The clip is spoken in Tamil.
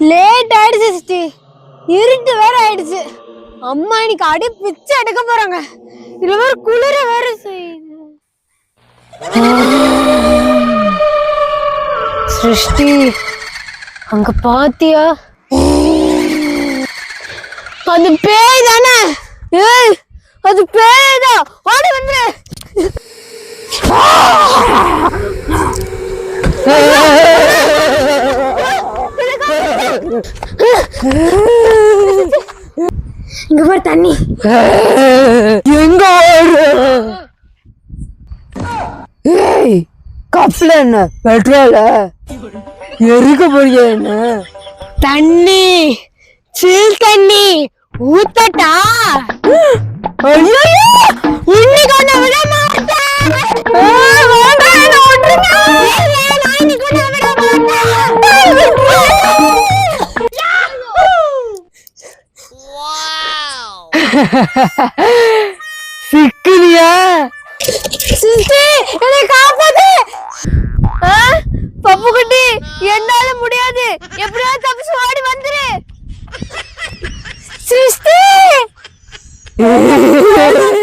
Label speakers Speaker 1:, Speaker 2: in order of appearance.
Speaker 1: லேட் ஆயிடுச்சு சிஸ்டி இருட்டு வேற ஆயிடுச்சு. அம்மா இன்னைக்கு அடி பிச்சு எடுக்க போறாங்க. இதுல வேற குளிர வேற செய்யுது. சிருஷ்டி அங்க பாத்தியா? அது பேய் தானே? ஏய் அது பேய் தான். ஓடி வந்துரு. இங்க பாரு தண்ணி.
Speaker 2: எங்க ஏய் கப்ல என்ன? பெட்ரோல? எரிக்க போறியா என்ன?
Speaker 1: தண்ணி. சில் தண்ணி. ஊத்தட்டா?
Speaker 2: சிக்கிறியா
Speaker 1: சிஸ்டி என்னை காப்பாத்து! ஆ, பப்பு குட்டி என்னால முடியாது. எப்படியாவது தப்பிச்சு ஓடி வந்துரு. சிஸ்டி